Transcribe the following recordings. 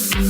Peace.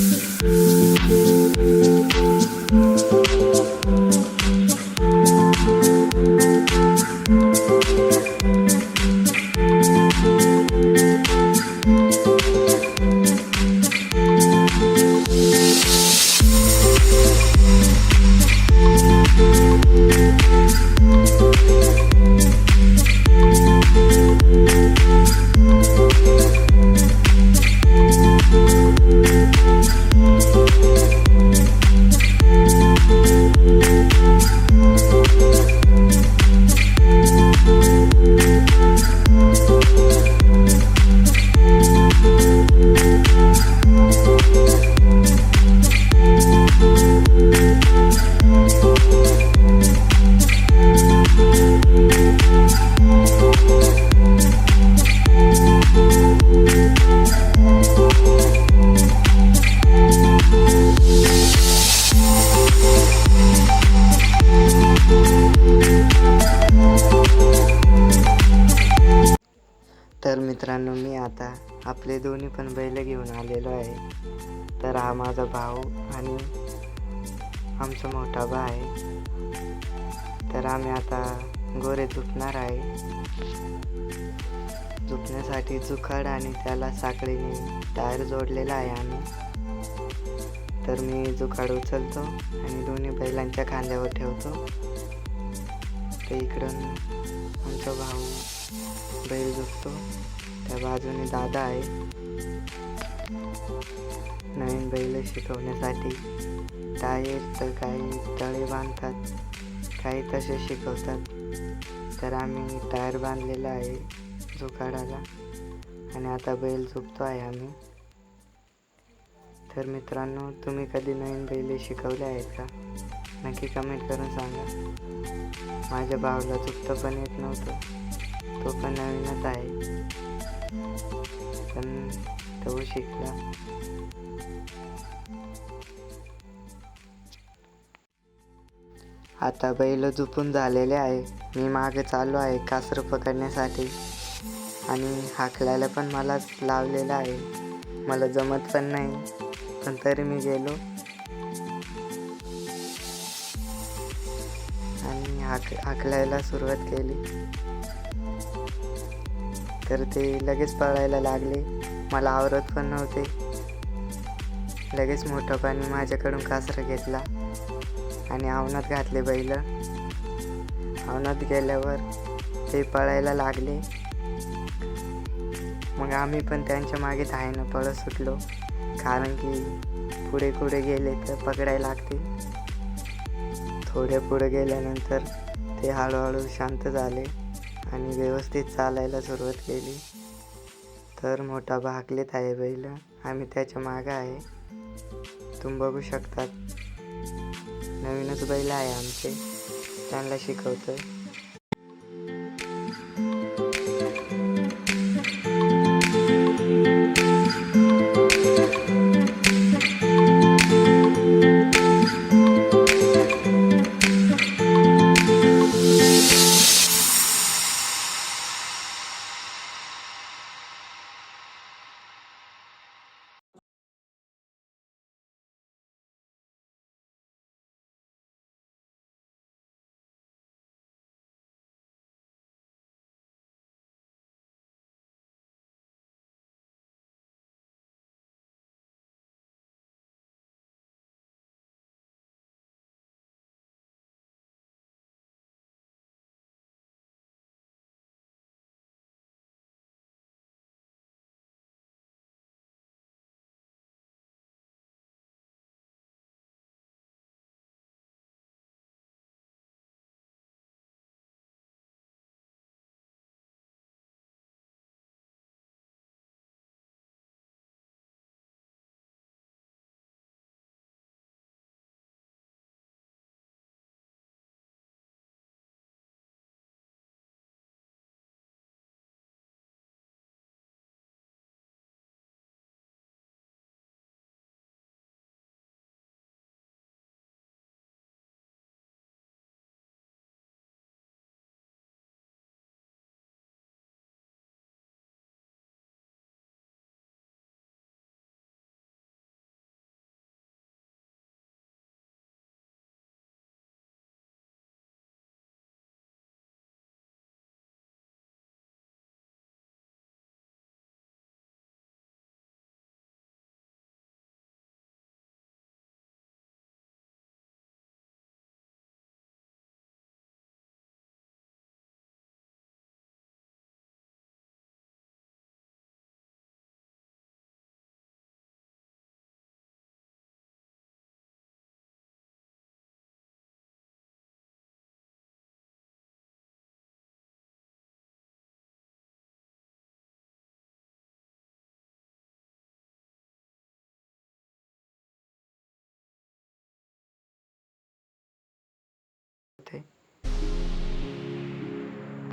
मित्रांनो मी आता आपले दोन्ही पण बैल घेऊन आलेलो आहे. तर हा माझा भाऊ आणि आमचा मोठा बा आहे. तर आम्ही आता गोरे झुकणार आहे. झुकण्यासाठी जुखाड आणि त्याला साखळीने टायर जोडलेला आहे आम्ही. तर मी जुखाड उचलतो आणि दोन्ही बैलांच्या खांद्यावर ठेवतो. तर इकडून आमचा भाऊ बैल झुकतो. त्या बाजूने दादा आहे. नवीन बैल शिकवण्यासाठी टायर तर काही तळे बांधतात काही तसे शिकवतात. तर आम्ही टायर बांधलेला आहे जुकाडाला आणि आता बैल झुकतो आहे आम्ही. तर मित्रांनो तुम्ही कधी नवीन बैल शिकवले आहेत का? नक्की कमेंट करून सांगा. माझ्या भावाला झुकतं पण येत नव्हतं. तो पण नवीनच आहे. पण तो शिकला आता बैल झुपून झालेले आहे. मी मागे चाललो आहे कासरं पकडण्यासाठी. आणि हाकलायला पण मलाच लावलेलं आहे. मला जमत पण नाही पण तरी मी गेलो. आणि हाक हाकलायला सुरुवात केली. तर ते लगेच पळायला लागले. मला आवरत पण नव्हते. लगेच मोठं पाणी माझ्याकडून कासरा घेतला आणि आवनात घातले बैल. आवनात गेल्यावर ते पळायला लागले. मग आम्ही पण त्यांच्या मागे धायनं पळत सुटलो. कारण की पुढे पुढे गेले तर पकडायला लागते. थोडे पुढे गेल्यानंतर ते हळूहळू शांत झाले. आणि व्यवस्थित चालायला सुरुवात केली. तर मोठा भागलेत आहे बैल. आम्ही त्याच्या मागं आहे. तुम्ही बघू शकतात नवीनच बैल आहे आमचे. त्यांना शिकवतं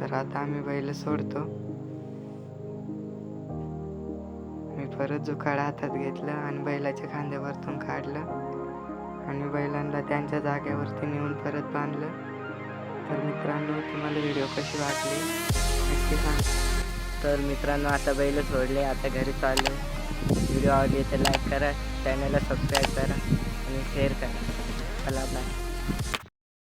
तर आता आम्ही बैल सोडतो. मी परत जुखाड हातात घेतलं आणि बैलाच्या खांद्यावरतून काढलं. आणि बैलांना त्यांच्या जागेवरती नेऊन परत बांधलं. तर मित्रांनो तुम्हाला व्हिडिओ कशी वाटली? नक्की सांग. तर मित्रांनो आता बैल सोडले आता घरी चालले. व्हिडिओ आवडली तर लाईक करा चॅनलला सबस्क्राईब करा आणि शेअर करा. चला बाय